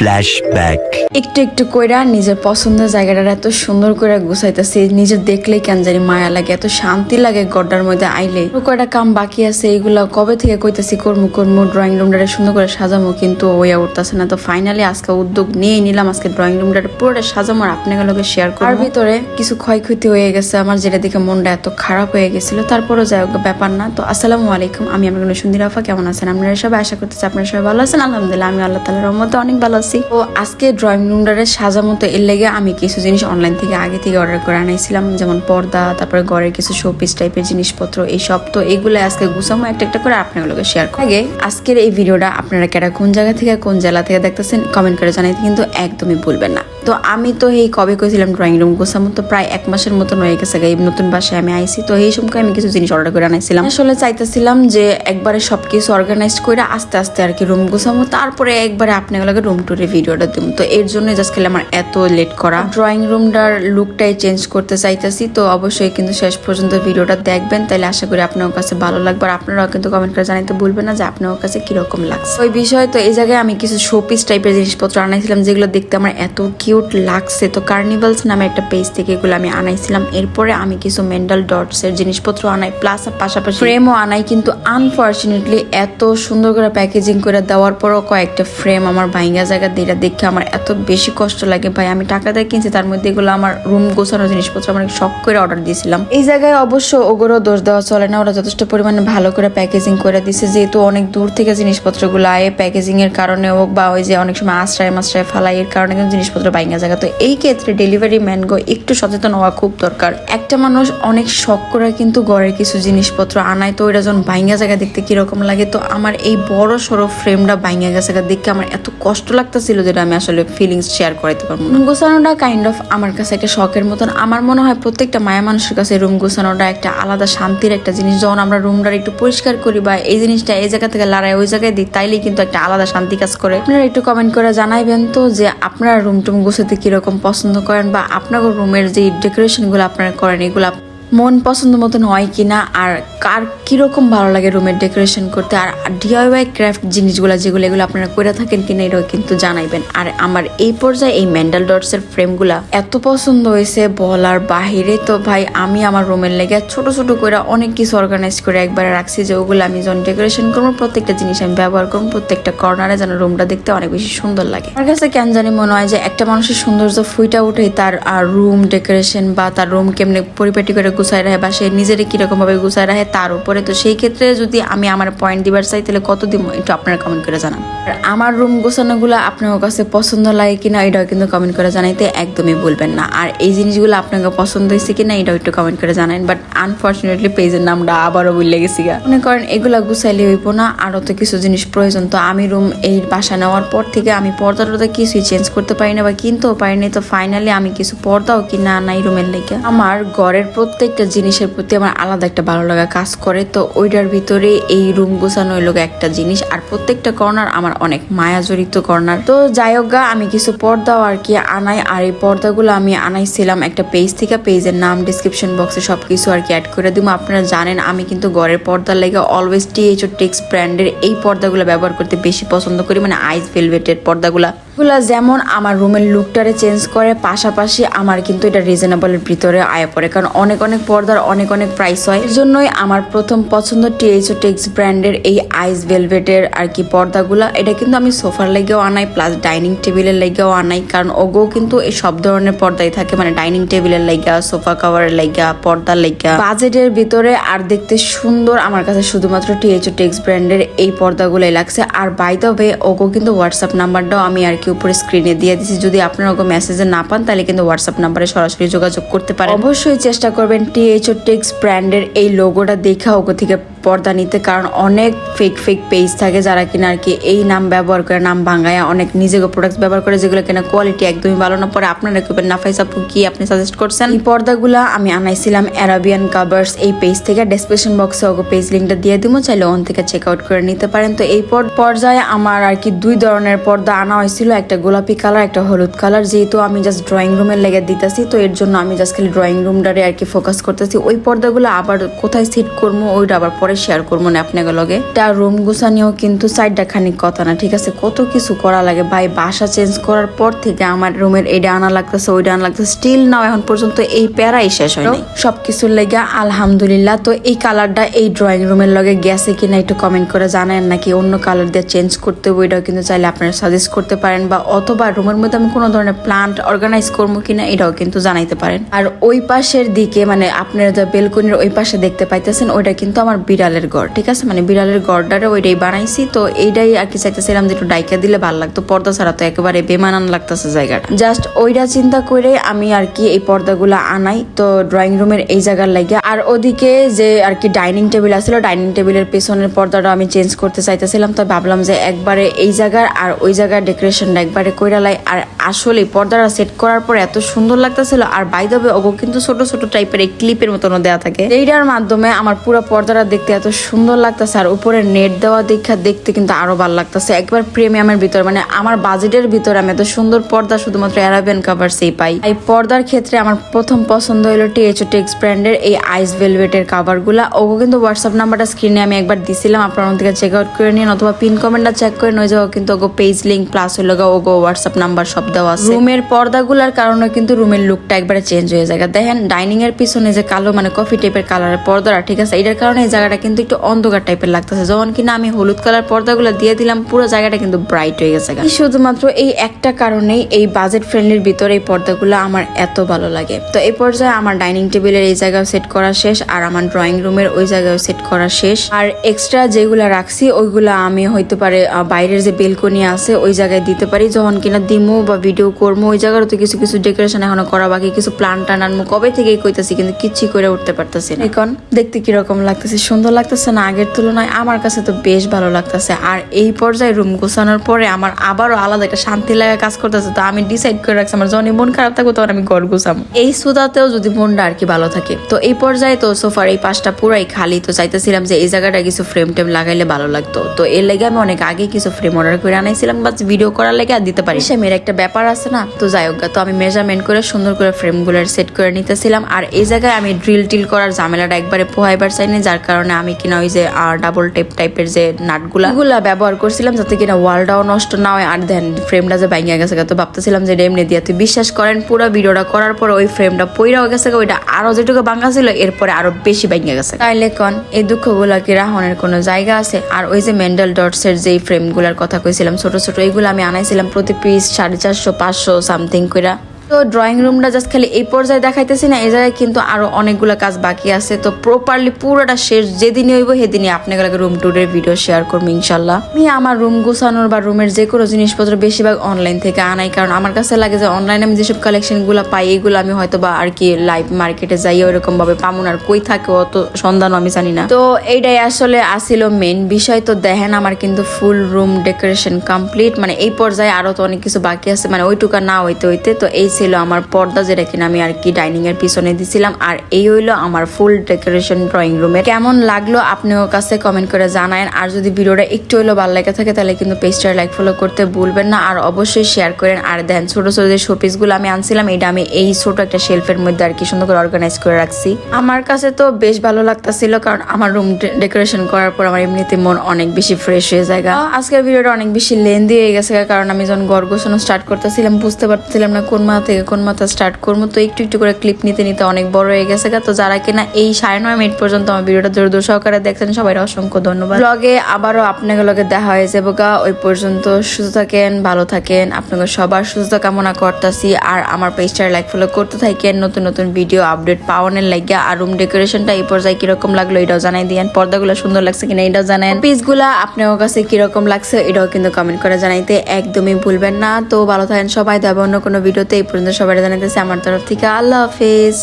Flashback. একটু একটু কইরা নিজের পছন্দের জায়গাটা এত সুন্দর করে গুছাইতেছি নিজের দেখলেই কেন জানি মায়া লাগে এত শান্তি লাগে গড্ডার মধ্যে আইলে। আরও কয়টা কাম বাকি আছে এইগুলা কবে থেকে কইতাছি করমু করমু ড্রয়িং রুমটা সুন্দর করে সাজামু কিন্তু ওইয়া উঠতেছে না। তো ফাইনালি আজকে উদ্যোগ নিয়ে নিলাম আজকে ড্রয়িং রুমটা পুরোটা সাজামো আর আপনাগুলোকে শেয়ার করার ভিতরে কিছু ক্ষয়ক্ষতি হয়ে গেছে আমার যেটা দেখে মনটা এত খারাপ হয়ে গেছিল তারপরও যাই হোক ব্যাপার না। তো আসসালামু আলাইকুম আমি আমার সুন্দর আফা কেমন আছেন আপনারা সবাই? আশা করতেছি আপনারা সবাই ভালো আছেন আলহামদুলিল্লাহ আমি আল্লাহ তালার রহমতে অনেক ভালো আছি। তো আজকে ড্রয়িং রুমটারে সাজা মতো এর লেগে আমি কিছু জিনিস অনলাইন থেকে আগে থেকে অর্ডার করে আনাইছিলাম, যেমন পর্দা, তারপরে ঘরের কিছু শোপিস টাইপের জিনিসপত্র, এইসব। তো এগুলো আজকে গুছামো একটা একটা করে আপনাগুলোকে শেয়ার করে আগে আজকের এই ভিডিওটা আপনারা কেটা কোন জায়গা থেকে কোন জেলা থেকে দেখতেছেন কমেন্ট করে জানাইতে কিন্তু একদমই ভুলবেন না। তো আমি তো এই কবে করেছিলাম ড্রয়িং রুম গোছামো, তো প্রায় এক মাসের মতন হয়ে গেছে এই নতুন বাসায় আমি আইছি। তো এই সময় আমি কিছু জিনিস অর্ডার করে আনাইছিলাম। আসলে চাইতেছিলাম যে একবারে সবকিছু অর্গানাইজ করে আস্তে আস্তে আর কি রুম গোছামো, তারপরে একবারে আপনাগুলোকে রুম টুরে ভিডিওটা দিব। তো এর জন্য জাস্ট খেলে আমার এত লেট করা। ড্রয়িং রুমটার লুকটাই চেঞ্জ করতে চাইতেছি, তো অবশ্যই কিন্তু শেষ পর্যন্ত ভিডিওটা দেখবেন। তাহলে আশা করি আপনার কাছে ভালো লাগবে আর আপনারাও কিন্তু কমেন্ট করে জানাইতে ভুলবেন না যে আপনার কাছে কীরকম লাগছে। ওই বিষয়ে তো এই জায়গায় আমি কিছু শোপিস টাইপের জিনিসপত্র আনাইছিলাম, যেগুলো দেখতে আমার এত কিউট লাগছে। তো কার্নিভালস নামে একটা পেজ থেকে এগুলো আমি আনাইছিলাম। এরপরে আমি কিছু মেন্ডাল ডটস এর জিনিসপত্র আনাই। প্লাস পাশাপাশি ফ্রেমও আনাই, কিন্তু আনফর্চুনেটলি এত সুন্দর করে প্যাকেজিং করে দেওয়ার পরও কয়েকটা ফ্রেম আমার ভাইঙ্গা জায়গা দিয়ে দেখে আমার এত বেশি কষ্ট লাগে। ভাই, আমি টাকা দিয়ে কিনছি, তার মধ্যে এগুলো আমার রুম গোছানো জিনিসপত্র আমার শখ করে অর্ডার দিয়েছিলাম। এই জায়গায় অবশ্য ওগুলো দোষ দেওয়া চলে না। ওরা যথেষ্ট পরিমাণে ভালো করে প্যাকেজিং করে দিছে। যেহেতু অনেক দূর থেকে জিনিসপত্রগুলো আয়ে প্যাকেজিং এর কারণে হোক বা ওই যে অনেক সময় আশ্রয় মাশ্রয় ফালাই এর কারণে কিন্তু জিনিসপত্র বাইঙ্গা জায়গা। তো এই ক্ষেত্রে ডেলিভারি ম্যানগো একটু সচেতন হওয়া খুব দরকার। একটা মানুষ অনেক শখ করে কিন্তু ঘরের কিছু জিনিসপত্র আনায়। তো ওইটা যখন বাইঙ্গা জায়গা দেখতে কীরকম লাগে, তো আমার এই বড় সড়ো ফ্রেমটা বাইঙ্গা গেছে দেখে আমার এত কষ্ট লাগতেছিল যেটা আমি আসলে ফিলিংস শেয়ার করাইতে পারব না। গোছানোটা কাইন্ড অফ আমার কাছে একটা শখের মতন। আমার মনে হয় প্রত্যেকটা মায়া মানুষের কাছে রুম গোছানোটা একটা আলাদা শান্তির একটা জিনিস। যখন আমরা রুমটা একটু পরিষ্কার করি বা এই জিনিসটা এই জায়গা থেকে লড়াই ওই জায়গায় দিই, তাইলেই কিন্তু একটা আলাদা শান্তি কাজ করে। আপনারা একটু কমেন্ট করে জানাইবেন তো যে আপনারা রুম টুম গোছাতে কীরকম পছন্দ করেন বা আপনার রুমের যে ডেকোরেশনগুলো আপনারা করেন এগুলো মন পছন্দ মতন হয় কিনা আর কার কীরকম ভালো লাগে রুমের ডেকোরেশন করতে আর ডিআইওয়াই ক্রাফট জিনিসগুলো যেগুলো, এগুলো আপনারা করে থাকেন কিনা এটাও কিন্তু জানাইবেন। আর আমার এই পর্যায়ে এই মেন্টাল ডটস এর ফ্রেমগুলা এত পছন্দ হয়েছে বলার বাহিরে তো ভাই, আমি আমার রুমের লেগে ছোট ছোট করে অনেক কিছু অর্গানাইজ করে একবারে রাখছি যে ওগুলো আমি যখন ডেকোরেশন করব, প্রত্যেকটা জিনিস আমি ব্যবহার করব, প্রত্যেকটা কর্নারে যেন রুমটা দেখতে অনেক বেশি সুন্দর লাগে। আমার কাছে কেন জানি মনে হয় যে একটা মানুষের সৌন্দর্য ফুইটা উঠে তার রুম ডেকোরেশন বা তার রুম কেমনে পরিপাটি করে গুছায় রাখে বা সে নিজেরে কীরকম ভাবে গুছায় রাখে তার উপরে। তো সেই ক্ষেত্রে যদি আমি আমার পয়েন্ট দিবার চাই, তাহলে কত দিব একটু আপনারা কমেন্ট করে জানান। আর আমার রুম গোছানোগুলো আপনার কাছে পছন্দ লাগে কিনা, এটাও কিন্তু কমেন্ট করে জানাইতে একদমই বলবেন না। আর এই জিনিসগুলো আপনাকে পছন্দ হয়েছে কিনা, এটাও একটু কমেন্ট করে জানান বাট আনফর্চুনেটলি পেজের নামটা আবারও বললে গেছি গা। মনে করেন, এগুলা গুছাইলে হইব না আরও তো কিছু জিনিস প্রয়োজন। তো আমি রুম এই বাসা নেওয়ার পর থেকে আমি পর্দা টর্দা কিছুই চেঞ্জ করতে পারি না বা কিনতেও পারি না তো ফাইনালি আমি কিছু পর্দাও কিনা নাই রুমের লেগে। আমার ঘরের প্রত্যেকটা জিনিসের প্রতি আমার আলাদা একটা ভালো লাগা কাজ করে। তো ওইটার ভিতরে এই রুম গোছানো হইল একটা জিনিস। আর প্রত্যেকটা কর্নার আমার অনেক মায়া জড়িত কর্নার তো যাই হোক গা, আমি কিছু পর্দাও আর কি আনাই। আর এই পর্দাগুলো আমি আনাইছিলাম একটা পেজ থেকে। পেজের নাম ডিসক্রিপশন বক্সে সবকিছু আর কি অ্যাড করে দিব। আপনারা জানেন আমি কিন্তু ঘরের পর্দার লেগে অলওয়েজ টিএইচ টেক্স ব্র্যান্ডের এই পর্দাগুলো ব্যবহার করতে বেশি পছন্দ করি। মানে আইস ভেলভেটের পর্দাগুলা। এগুলা যেমন আমার রুমের লুকটারে চেঞ্জ করে, পাশাপাশি আমার কিন্তু এটা রিজনেবলের ভিতরে আয় পড়ে। কারণ অনেক অনেক পর্দার অনেক অনেক প্রাইস হয়। এর জন্যই আমার প্রথম পছন্দ টিএইচ ও টেক্স ব্র্যান্ডের এই আইস ভেলভেটের আর কি পর্দাগুলা। এটা কিন্তু আমি সোফার লেগেও আনাই প্লাস ডাইনিং টেবিলের লেগেও আনাই। কারণ ওগো কিন্তু এই সব ধরনের পর্দাই থাকে। মানে ডাইনিং টেবিলের লাইগা সোফা কাভারের লাইগা পর্দার লাইগা বাজেটের ভিতরে আর দেখতে সুন্দর আমার কাছে শুধুমাত্র টিএইচ ও টেক্স ব্র্যান্ডের এই পর্দাগুলোই লাগছে। আর বাই ওগো কিন্তু হোয়াটসঅ্যাপ নাম্বারটাও আমি আর কি উপরে স্ক্রিনে দিয়ে দিচ্ছি যদি আপনারা ওকে মেসেজে না পান, তাহলে কিন্তু হোয়াটসঅ্যাপ নাম্বারে সরাসরি যোগাযোগ করতে পারেন। অবশ্যই চেষ্টা করবেন টিএইচ ও টেক্স ব্র্যান্ডের এই লোগোটা দেখা ওকে থেকে পর্দা নিতে, কারণ অনেক ফেক ফেক পেজ থাকে যারা কিনা আর কি এই নাম ব্যবহার করে, নাম ভাঙায় অনেক নিজেকে প্রোডাক্ট ব্যবহার করে, যেগুলো কিনা কোয়ালিটি একদমই ভালো না। পরে আপনারা কেবেন নাফাইস আপু কি আপনি সাজেস্ট করছেন? এই পর্দাগুলা আমি আনাইছিলাম অ্যারাবিয়ান কাভার্স এই পেজ থেকে ডেসক্রিপশন বক্সে ওকে পেজ লিঙ্কটা দিয়ে দিব, চাইলে ওন থেকে চেক আউট করে নিতে পারেন। তো এই পর্যায়ে আমার আর কি দুই ধরনের পর্দা আনা হয়েছিল, একটা গোলাপি কালার একটা হলুদ কালার যেহেতু আমি জাস্ট ড্রয়িং রুমের লেগে দিতেছি, তো এর জন্য আমি জাস্ট খালি ড্রয়িং রুমটারে আর কি ফোকাস করতেছি। ওই পর্দাগুলো আবার কোথায় সেট করব, ওইটা আবার পরে শেয়ার করব না আপনাকে লগে। তার রুম গুছানিও কিন্তু সাইডটা খানিক কথা না ঠিক আছে? কত কিছু করা লাগে। ভাই বাসা চেঞ্জ করার পর থেকে আমার রুমের এইটা আনা লাগতেছে ওইটা আনা লাগতেছে। স্টিল নাও এখন পর্যন্ত এই প্যারাই শেষ হয় নাই সবকিছুর লেগে আলহামদুলিল্লাহ। তো এই কালারটা এই ড্রয়িং রুমের লগে গেছে কিনা একটু কমেন্ট করে জানেন নাকি অন্য কালার দিয়ে চেঞ্জ করতে হবে ওইটাও কিন্তু চাইলে আপনারা সাজেস্ট করতে পারেন। বা অথবা রুমের মধ্যে আমি কোনো ধরনের প্লান্ট অর্গানাইজ করব কিনা এটাও কিন্তু জানাইতে পারেন। আর ওই পাশের দিকে মানে আপনারা যে বেলকনির ওই পাশে দেখতে পাইতেছেন ওইটা কিন্তু আমার বিড়ালের ঘর ঠিক আছে? মানে বিড়ালের ঘরটারে ওইটাই বানাইছি, তো এইটাই আর কি চাইতেছিলাম যে একটু ডাইকা দিলে ভালো লাগতো। পর্দা ছাড়া তো একেবারে বেমানান লাগতেছে জায়গাটা। জাস্ট ওইটা চিন্তা করে আমি আর কি এই পর্দাগুলো আনাই, তো ড্রয়িং রুমের এই জায়গার লাগে আর ওদিকে যে আর কি ডাইনিং টেবিল আছিল ডাইনিং টেবিলের পেছনের পর্দাটা আমি চেঞ্জ করতে চাইতেছিলাম, তো ভাবলাম যে একবারে এই জায়গার আর ওই জায়গার ডেকোরেশনটা একবারে কইরালাই আর আসলে পর্দাটা সেট করার পর এত সুন্দর লাগতেছিল, আর বাই দ্য ওগো কিন্তু ছোট ছোট টাইপের এই ক্লিপের মতন দেওয়া থাকে। এইটার মাধ্যমে আমার পুরো পর্দাটা দেখতে এত সুন্দর লাগতেছে, আর উপরে নেট দেওয়া দীক্ষা দেখতে কিন্তু আরও ভালো লাগতেছে। একবার প্রিমিয়ামের ভিতর মানে আমার বাজেটের ভিতরে আমি এত সুন্দর পর্দা শুধুমাত্র অ্যারাবিয়ান কাভার সেই পাই। এই পর্দার ক্ষেত্রে আমার প্রথম পছন্দ হলো টিএচও টেক্স ব্র্যান্ডের এই আইস ভেলভেটের কাভারগুলা। ওগো কিন্তু হোয়াটসঅ্যাপ নাম্বারটা স্ক্রিনে আমি একবার দিছিলাম, আপনার ওখান থেকে চেক আউট করে নিন, অথবা পিন কমেন্টটা চেক করে ওই জায়গাও কিন্তু ওগো পেজ লিঙ্ক প্লাস হলো ওগো হোয়াটসঅ্যাপ নাম্বার সব দেওয়া আছে। রুমের পর্দাগুলার কারণে কিন্তু রুমের লুকটা একবারে চেঞ্জ হয়ে যায়। দেখেন ডাইনিং এর পিছনে যে কালো মানে কফি টাইপের কালারের পর্দাটা, ঠিক আছে? এটার কারণে এই জায়গাটা কিন্তু একটু অন্ধকার টাইপের লাগতেছে। যখন কিনা আমি হলুদ কালার পর্দাগুলো দিয়ে দিলাম পুরো জায়গাটা কিন্তু ব্রাইট হয়ে গেছে শুধুমাত্র এই একটা কারণেই এই বাজেট ফ্রেন্ডলির ভিতরে এই পর্দাগুলো আমার এত ভালো লাগে। তো এই পর্যায়ে আমার ডাইনিং টেবিলের এই জায়গাও সেট করা শেষ আর আমার ড্রয়িং রুমের ওই জায়গাও সেট করা শেষ। আর এক্সট্রা যেগুলা রাখছি ওইগুলা আমি হইতে পারে বাইরের যে বেলকনি আছে ওই জায়গায় দিতে পারি। যখন কিনা দিমো বা ভিডিও করব ওই জায়গারও তো কিছু কিছু ডেকোরেশন এখনও করা বাকি কিছু প্লান টান আনব কবে থেকেই কইতাছি কিন্তু কিচ্ছু করে উঠতে পারতেছি এখন দেখতে কীরকম লাগতেছে সুন্দর লাগতেছে না, আগের তুলনায় আমার কাছে তো বেশ ভালো লাগতেছে। আর এই পর্যায়ে রুম গোছানোর পরে আমার আবারও আলাদা একটা শান্তি লাগা কাজ করতেছে, তো আমি ডিসাইড করে রাখছি, আমার যখন মন খারাপ থাকব তখন আমি ঘর গোছাবো। এই সুদাতেও যদি মনটা আর কি ভালো থাকে। তো এই পর্যায়ে তো সোফার এই পাশটা পুরাই খালি, তো চাইতেছিলাম যে এই জায়গাটা কিছু ফ্রেম টেম লাগাইলে ভালো লাগতো। তো এর লেগে আমি অনেক আগে কিছু ফ্রেম অর্ডার করে আনাইছিলাম বাস ভিডিও করার লেগে আর দিতে পারি সে মেয়ের একটা ব্যাপার আছে না, তো যাই হোক তো আমি মেজারমেন্ট করে সুন্দর করে ফ্রেমগুলো সেট করে নিতেছিলাম। আর এই জায়গায় আমি ড্রিল টিল করার ঝামেলাটা একবারে পোহাইবার চাইনি, যার কারণে আমি কিনা ওই যে আর ডাবল টেপ টাইপের যে নাটগুলা গুলা ব্যবহার করছিলাম যাতে কিনা ওয়ালটাও নষ্ট না হয়, আর দেন ফ্রেমটা যে ভাঙিয়া গেছে তো ভাবতেছিলাম যে, এমনি দিয়ে, তুই বিশ্বাস করেন, পুরো ভিডিওটা করার পর ওই ফ্রেমটা পইরাও গেছে ওইটা আরও যেটুকু ভাঙা ছিল, এরপরে আরও বেশি ভাঙিয়া গেছে তাইলে কন, এই দুঃখগুলা কি রাহনের কোনো জায়গা আছে? আর ওই যে মেন্ডেল ডটস এর যে ফ্রেমগুলার কথা কইছিলাম, ছোট ছোট, এইগুলো আমি আনাইছিলাম প্রতি পিস সাড়ে চারশো, পাঁচশো সামথিং কইরা। তো ড্রয়িং রুমটা জাস্ট খালি এই পর্যায়ে দেখাইতেছি না, এই জায়গায় কিন্তু আরও অনেকগুলো কাজ বাকি আছে। তো প্রপারলি পুরোটা শেষ, যেদিনই হইব সেদিনই আপনাকে রুম ট্যুরের ভিডিও শেয়ার করব ইনশাল্লাহ। আমি আমার রুম গোছানোর বা রুমের যে কোনো জিনিসপত্র বেশিরভাগ অনলাইন থেকে আনাই, কারণ আমার কাছে লাগে যে অনলাইনে আমি যেসব কালেকশনগুলো পাই, এগুলো আমি হয়তো বা আর কি লাইভ মার্কেটে যাই ওরকম ভাবে পামুন আর কই থাকে অত সন্ধানও আমি জানি না। তো এইটাই আসলে আসিল মেন বিষয়। তো দেখেন আমার কিন্তু ফুল রুম ডেকোরেশন কমপ্লিট মানে এই পর্যায়ে আরও তো অনেক কিছু বাকি আছে মানে ওইটুকা না হইতে হইতে। তো এই ছিল আমার পর্দা যেটা কিনা আমি আর কি ডাইনিং এর পিছনে দিছিলাম। আর এই হইল আমার ফুল ডেকোরেশন ড্রয়িং রুম রুমে কেমন লাগল আপনিও কাছে কমেন্ট করে জানায়েন। আর যদি ভিডিওটা একটু হইল ভালো লেগে থাকে তাহলে কিন্তু পেজটা লাইক ফলো করতে ভুলবেন না। আর অবশ্যই শেয়ার করেন। আর দেন ছোট ছোট যে শোপিসগুলো আমি আনছিলাম, এটা আমি এই ছোট একটা শেলফের মধ্যে আর কি সুন্দর করে অর্গানাইজ করে রাখছি। আমার কাছে তো বেশ ভালো লাগতাছিল কারণ আমার রুম ডেকোরেশন করার পর আমার এমনিতে মন অনেক বেশি ফ্রেশ হয়ে যায়। আজকের ভিডিওটা অনেক বেশি লেন্দি হয়ে গেছে কারণ আমি যখন গড় গোছানো স্টার্ট করতেছিলাম, বুঝতে পারতেছিলাম না কোন মাথা থেকে কোন মাথা স্টার্ট করব, তো একটু একটু করে ক্লিপ নিতে নিতে অনেক বড় হয়ে গেছে। তো যারা কিনা এই সাড়ে নয় মিনিট পর্যন্ত আমার ভিডিওটা জোর দোর সহকারে দেখছেন সবাই অসংখ্য ধন্যবাদ। ব্লগে আবারও আপনাকে লগে দেখা হয়ে যাব গা। ওই পর্যন্ত সুস্থ থাকেন, ভালো থাকেন। আপনাকে সবার সুস্থ কামনা করতেছি। আর আমার পেজটা লাইক ফলো করতে থাকেন। নতুন নতুন ভিডিও আপডেট পাওয়ানোর লাগিয়া আর রুম ডেকোরেশনটা এই পর্যায়ে কীরকম লাগল এটাও জানাই দিয়েন। পর্দাগুলো সুন্দর লাগছে কিনা এটাও জানেন। পিসগুলা আপনার কাছে কীরকম লাগছে এটাও কিন্তু কমেন্ট করে জানাইতে একদমই ভুলবেন না। তো ভালো থাকেন সবাই। দেবে অন্য কোনো ভিডিওতে এই পর্যন্ত সবাই জানাইতেছে আমার তরফ থেকে। আল্লাহ হাফেজ।